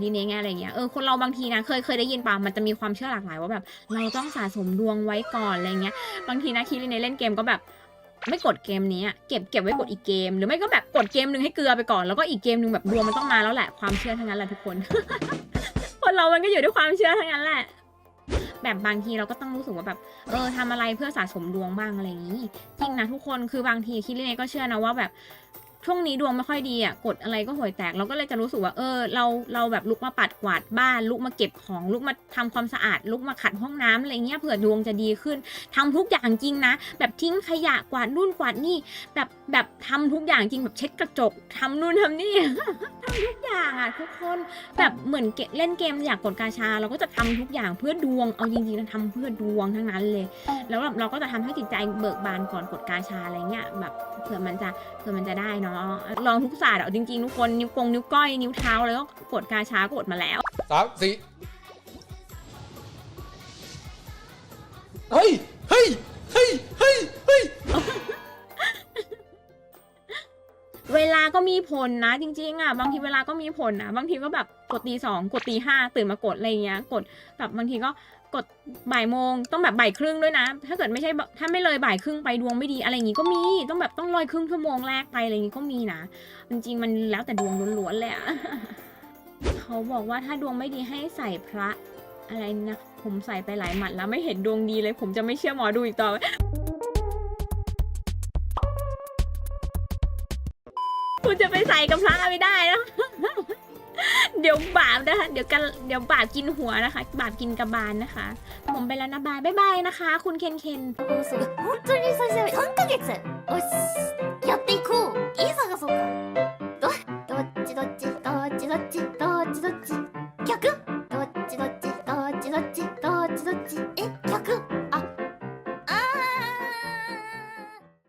ดีเนไงอะไรเงี้ย เออ คนเราบางทีนะ เคย เคยได้ยินป่ะมันจะมีความเชื่อหลากหลายว่าแบบ เราต้องสะสมดวงไว้ก่อนอะไรเงี้ย บางทีนะคิริเนเล่นเกมก็แบบ ไม่กดเกมนี้เก็บ เก็บไว้กดอีกเกม หรือไม่ก็แบบกดเกมหนึ่งให้เกลือไปก่อน แล้วก็อีกเกมหนึ่งแบบดวงมันต้องมาแล้วแหละ ความเชื่อทั้งนั้นแหละทุกคน คนเรา มันก็อยู่ด้วยความเชื่อทั้งนั้นแหละ แบบบางทีเราก็ต้องรู้สึกว่าแบบ เออทำอะไรเพื่อสะสมดวงบ้างอะไรอย่างนี้ จริงนะทุกคน คือบางทีคิดเนก็เชื่อนะว่าแบบ ช่วงนี้ดวงไม่ค่อยดีอะกดอะไรก็ห่วยแตกเราก็เลยจะรู้สึกว่าเออเราเราแบบลุกมาปัดกวาดบ้านลุกมาเก็บของลุกมาทำความสะอาดลุกมาขัดห้องน้ำอะไรเงี้ยเผื่อดวงจะดีขึ้นทำทุกอย่างจริงนะ แบบทิ้งขยะกวาดนู่นกวาดนี่ แบบแบบทำทุกอย่างจริงแบบเช็ดกระจกทำนู่นทำนี่ทำทุกอย่างอะทุกคนแบบเหมือนเล่นเกมอยากกดกาชา เราก็จะทำทุกอย่างเพื่อดวงเอาจริงๆนะทำเพื่อดวงทั้งนั้นเลย แล้วแบบเราก็จะทำให้จิตใจเบิกบานก่อนกดกาชาอะไรเงี้ยแบบเผื่อมันจะเผื่อมันจะได้เนาะลองทุกศาสตร์เอาจริงๆทุกคนนิ้วกงนิ้วก้อยนิ้วเท้าแล้วก็กดกาช้ากดมาแล้วสามสี่เฮ้ย ลาก็มีผลนะ จริง ๆอะบางทีเวลาก็มีผลนะบางทีก็แบบกดตีสองกดตีห้าตื่นมากดอะไรเงี้ยกดแบบบางทีก็กดบ่ายโมงต้องแบบบ่ายครึ่งด้วยนะ ถ้าเกิดไม่ใช่ถ้าไม่เลยบ่ายครึ่งไปดวงไม่ดีอะไรอย่างงี้ก็มีต้องแบบต้องเลยครึ่งชั่วโมงแรกไปอะไรอย่างงี้ก็มีนะจริงๆมันแล้วแต่ดวงล้วนๆเละเขาบอกว่าถ้าดวงไม่ดีให้ใส่พระอะไรนะผมใส่ไปหลายหมัดแล้วไม่เห็นดวงดีเลย ผมจะไม่เชื่อหมอดูอีกต่อไป คุณจะไปใส่กับพระไม่ได้นะ เดี๋ยวบาปนะคะ เดี๋ยวกันเดี๋ยวบาปกินหัวนะคะ บาปกินกระบาลนะคะ ผมไปแล้วนะบาย บ๊ายบายนะคะ คุณเคนเคน 放送が本当に最初3ヶ月